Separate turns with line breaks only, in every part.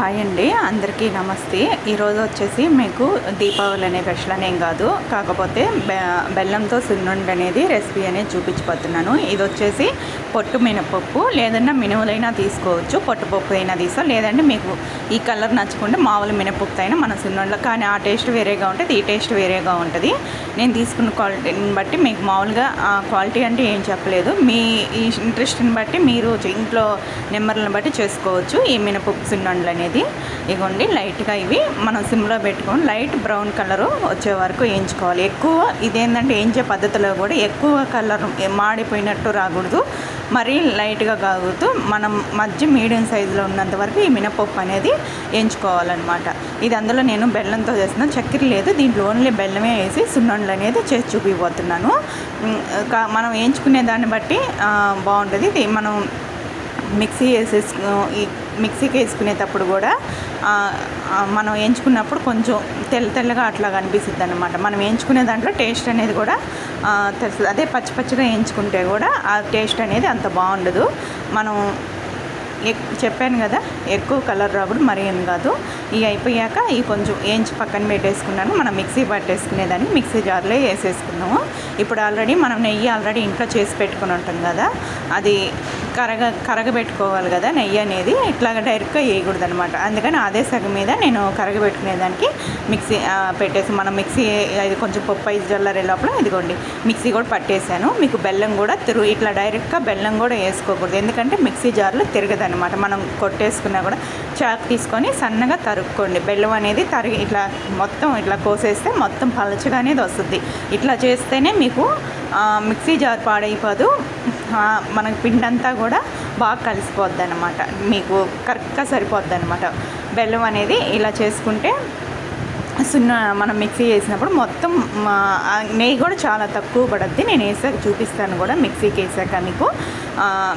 Hi అండి అందరికీ నమస్తే. ఈరోజు వచ్చేసి మీకు దీపావళి అనే స్పెషల్ అనేం కాదు. కాకపోతే బె బెల్లంతో సున్నుండి అనేది రెసిపీ అనేది చూపించిపోతున్నాను ఇది వచ్చేసి పొట్టు మినపప్పు లేదన్నా మినుములైనా తీసుకోవచ్చు. పొట్టుపప్పు అయినా తీసుకో లేదంటే మీకు ఈ కలర్ నచ్చకుండా మామూలు మినపప్పు అయినా మన సున్నుండలో. కానీ ఆ టేస్ట్ వేరేగా ఉంటుంది ఈ టేస్ట్ వేరేగా ఉంటుంది. నేను తీసుకున్న క్వాలిటీని బట్టి మీకు మామూలుగా క్వాలిటీ అంటే ఏం చెప్పలేదు. మీ ఈ ఇంట్రెస్ట్ని బట్టి మీరు ఇంట్లో నెంబర్లను బట్టి చేసుకోవచ్చు. ఈ మినపప్పు సున్నుండలు అనేది ఇగోండి లైట్గా ఇవి మనం సిమ్లో పెట్టుకొని లైట్ బ్రౌన్ కలరు వచ్చే వరకు వేయించుకోవాలి. ఎక్కువ ఇదేంటంటే వేయించే పద్ధతిలో కూడా ఎక్కువ కలర్ మాడిపోయినట్టు రాకూడదు. మరీ లైట్గా కాగుతూ మనం మధ్య మీడియం సైజులో ఉన్నంత వరకు ఈ మినపప్పు అనేది వేయించుకోవాలన్నమాట. ఇది అందులో నేను బెల్లంతో చేస్తున్నాను చక్కెర లేదు. దీంట్లో ఓన్లీ బెల్లమే వేసి సున్నుండలు అనేది చేసి చూపిపోతున్నాను మనం వేయించుకునే దాన్ని బట్టి బాగుంటుంది. ఇది మనం మిక్సీ వేసేసుకు ఈ మిక్సీకి వేసుకునేటప్పుడు కూడా మనం వేయించుకున్నప్పుడు కొంచెం తెల్ల తెల్లగా అట్లా కనిపిస్తుంది అనమాట మనం వేయించుకునే దాంట్లో టేస్ట్ అనేది కూడా తెలుస్తుంది. అదే పచ్చి పచ్చిగా వేయించుకుంటే కూడా ఆ టేస్ట్ అనేది అంత బాగుండదు. మనం ఎక్ చెప్పాను కదా ఎక్కువ కలర్ రాకూడదు మరి ఏం కాదు. ఇవి అయిపోయాక ఇవి కొంచెం ఏంచి పక్కన పెట్టేసుకున్నాను. మనం మిక్సీ పట్టేసుకునేదాన్ని. మిక్సీ జార్లో వేసేసుకున్నాము. ఇప్పుడు ఆల్రెడీ మనం నెయ్యి ఆల్రెడీ ఇంట్లో చేసి పెట్టుకుని ఉంటాం కదా అది కరగ కరగబెట్టుకోవాలి కదా నెయ్యి అనేది. ఇట్లాగ డైరెక్ట్గా వేయకూడదు అనమాట అందుకని అదే సగం మీద నేను కరగబెట్టుకునేదానికి మిక్సీ పెట్టేసి మనం మిక్సీ అది కొంచెం పప్పు ఐదు జల్లరే లోపల ఇదిగోండి మిక్సీ కూడా పట్టేశాను మీకు బెల్లం కూడా తిరుగు ఇట్లా డైరెక్ట్గా బెల్లం కూడా వేసుకోకూడదు. ఎందుకంటే మిక్సీ జార్లో తిరగదనమాట మనం కొట్టేసుకున్నా కూడా చాక్ తీసుకొని సన్నగా తరుక్కోండి. బెల్లం అనేది తరిగి ఇట్లా మొత్తం ఇట్లా కోసేస్తే మొత్తం పలచగా అనేది వస్తుంది. ఇట్లా చేస్తేనే మీకు మిక్సీ జార్ పాడైపోదు. మన పిండి అంతా కూడా బాగా కలిసిపోద్ది అనమాట మీకు కరెక్ట్గా సరిపోద్ది అనమాట బెల్లం అనేది ఇలా చేసుకుంటే సున్నా మనం మిక్సీ వేసినప్పుడు మొత్తం నెయ్యి కూడా చాలా తక్కువ పడుద్ది. నేను వేసాక చూపిస్తాను కూడా మిక్సీకి వేసాక మీకు.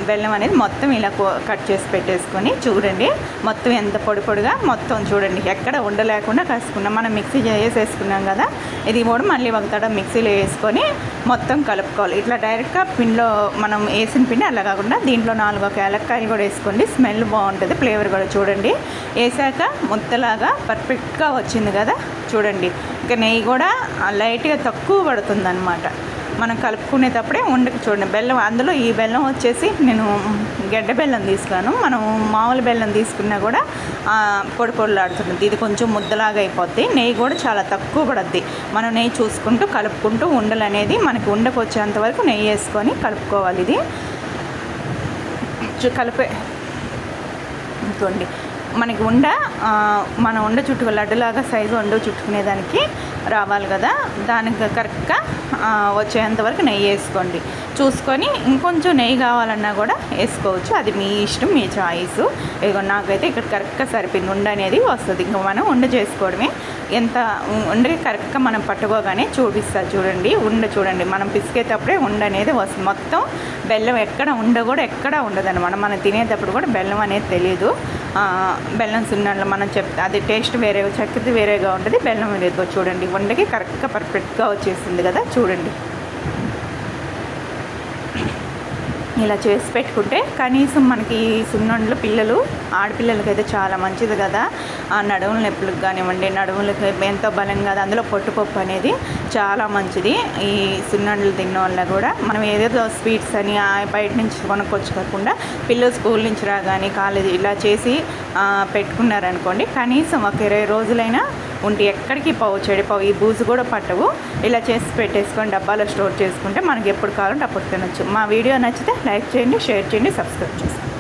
బెల్లం అనేది మొత్తం ఇలా కట్ చేసి పెట్టేసుకొని చూడండి. మొత్తం ఎంత పొడి పొడిగా మొత్తం చూడండి. ఎక్కడ ఉండలేకుండా కలుసుకున్నాం. మనం మిక్సీ వేసేసుకున్నాం కదా. ఇది కూడా మళ్ళీ ఒక తడ మిక్సీలో వేసుకొని మొత్తం కలుపుకోవాలి. ఇట్లా డైరెక్ట్గా పిండిలో మనం వేసిన పిండి అలా కాకుండా దీంట్లో నాలుగు ఒక ఏలక్కాయలు కూడా వేసుకోండి. స్మెల్ బాగుంటుంది ఫ్లేవర్ కూడా చూడండి. వేసాక ముద్దలాగా పర్ఫెక్ట్గా వచ్చింది కదా. చూడండి. ఇంకా నెయ్యి కూడా లైట్గా తక్కువ పడుతుంది అనమాట మనం కలుపుకునేటప్పుడే ఉండకి చూడండి. బెల్లం అందులో ఈ బెల్లం వచ్చేసి నేను గడ్డ బెల్లం తీసుకున్నాను. మనం మామూలు బెల్లం తీసుకున్నా కూడా పొడి పొడిలాడుతుంది. ఇది కొంచెం ముద్దలాగా అయిపోద్ది. నెయ్యి కూడా చాలా తక్కువ పడుద్ది. మనం నెయ్యి చూసుకుంటూ కలుపుకుంటూ ఉండలు అనేది మనకి ఉండకు వచ్చేంత వరకు నెయ్యి వేసుకొని కలుపుకోవాలి ఇది. కలిపే చూడండి మనకి ఉండ మన ఉండ చుట్టుకు లడ్డులాగా సైజు ఉండ చుట్టుకునేదానికి రావాలి కదా. దానికి కరెక్ట్గా వచ్చేంత వరకు నెయ్యి వేసుకోండి. చూసుకొని ఇంకొంచెం నెయ్యి కావాలన్నా కూడా వేసుకోవచ్చు. అది మీ ఇష్టం మీ చాయిస్ ఇదిగో నాకైతే ఇక్కడ కరెక్ట్గా సరిపోయింది. ఉండ అనేది వస్తుంది. ఇంకా మనం ఉండ చేసుకోవడమే. ఎంత ఉండకి కరెక్ట్గా మనం పట్టుకోగానే చూపిస్తా చూడండి. ఉండ చూడండి. మనం పిసికేటప్పుడే ఉండ అనేది వస్తుంది. మొత్తం బెల్లం ఎక్కడ ఉండ కూడా ఎక్కడ ఉండదన్నమాట. మనం తినేటప్పుడు కూడా బెల్లం అనేది తెలియదు బెల్లం సున్నాళ్ళు మనం చెప్తే అది టేస్ట్ వేరే చక్కెరది వేరేగా ఉంటుంది. బెల్లం వేరేగా చూడండి వండకి కరెక్ట్గా పర్ఫెక్ట్గా వచ్చేసింది కదా చూడండి. ఇలా చేసి పెట్టుకుంటే కనీసం మనకి ఈ సున్నుండలు పిల్లలు ఆడపిల్లలకైతే చాలా మంచిది కదా. ఆ నడుముల నొప్పులకు కానివ్వండి నడుములకి ఎంతో బలం కదా అందులో పొట్టుపప్పు అనేది చాలా మంచిది. ఈ సున్నుండలు తిన్న వల్ల కూడా మనం ఏదేదో స్వీట్స్ అని బయట నుంచి కొనుక్కొచ్చుకోకుండా పిల్లలు స్కూల్ నుంచి రాగానే కాలేజీ ఇలా చేసి పెట్టుకున్నారనుకోండి కనీసం ఒక ఇరవై రోజులైనా ఉండి ఎక్కడికి పోవు చెడిపోవు ఈ బూజు కూడా పట్టవు. ఇలా చేసి పెట్టేసుకొని డబ్బాలో స్టోర్ చేసుకుంటే మనకి ఎప్పుడు కావాలంటే అప్పుడు తినొచ్చు. మా వీడియో నచ్చితే లైక్ చేయండి షేర్ చేయండి సబ్స్క్రైబ్ చేసుకోండి.